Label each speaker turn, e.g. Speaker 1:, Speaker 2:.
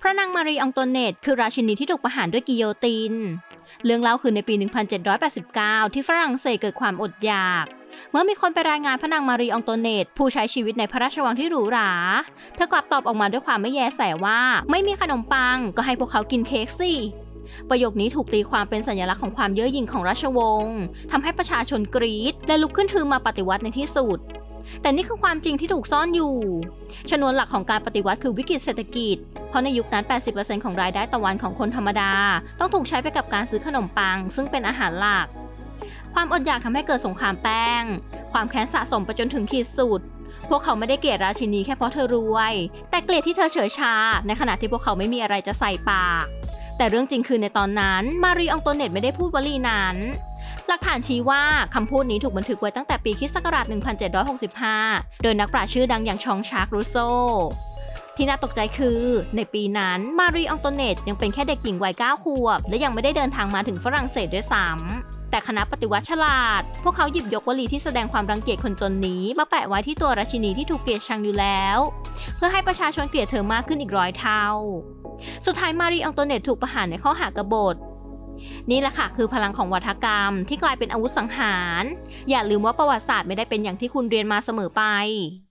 Speaker 1: พระนางมารีอองโตเนตคือราชินีที่ถูกประหารด้วยกิโยติน เรื่องเล่าคือในปี 1789 ที่ฝรั่งเศสเกิดความอดอยาก เมื่อมีคนไปรายงานพระนางมารีอองโตเนตผู้ใช้ชีวิตในพระราชวังที่หรูหรา เธอกลับตอบออกมาด้วยความไม่แยแสว่าไม่มีขนมปัง ก็ให้พวกเขากินเค้กสิประโยคนี้ถูกตีความเป็นสัญลักษณ์ของความเย่อหยิ่งของราชวงศ์ทำให้ประชาชนกรี๊ดและลุกขึ้นฮือมาปฏิวัติในที่สุด แต่นี่คือความจริงที่ถูกซ่อนอยู่ ชนวนหลักของการปฏิวัติคือวิกฤตเศรษฐกิจ เพราะในยุคนั้น 80%ของรายได้ต่อวันของคนธรรมดา ต้องถูกใช้ไปกับการซื้อขนมปัง ซึ่งเป็นอาหารหลัก ความอดอยากทำให้เกิดสงครามแป้ง ความแค้นสะสมไปจนถึงขีดสุด พวกเขาไม่ได้เกลียดราชินีแค่เพราะเธอรวย แต่เกลียดที่เธอเฉยชา ในขณะที่พวกเขาไม่มีอะไรจะใส่ปาก แต่เรื่องจริงคือในตอนนั้น มารีอองโตเนตไม่ได้พูดวลีนั้น หลักฐานชี้ว่าคำพูดนี้ถูกบันทึกไว้ตั้งแต่ปีคิศักราช1765 โดยนักปราชญ์ชื่อดังอย่างชองชาร์กรูโซที่น่าตกใจคือ ในปีนั้นมารีอองโตเนตยังเป็นแค่เด็กหญิงวัย9ขวบ และยังไม่ได้เดินทางมาถึงฝรั่งเศสด้วยซ้ำแต่คณะปฏิวัติฉลาด พวกเขาหยิบยกวลีที่แสดงความรังเกียจคนจนนี้ มาแปะไว้ที่ตัวราชินีที่ถูกเกลียดชังอยู่แล้ว เพื่อให้ประชาชนเกลียดเธอมากขึ้นอีกร้อยเท่า สุดท้ายมารีอองโตเนตถูกประหารในข้อหากบฏ นี่แหละค่ะคือพลังของวัฒกรรมที่กลายเป็นอาวุธสังหาร อย่าลืมว่าประวัติศาสตร์ไม่ได้เป็นอย่างที่คุณเรียนมาเสมอไป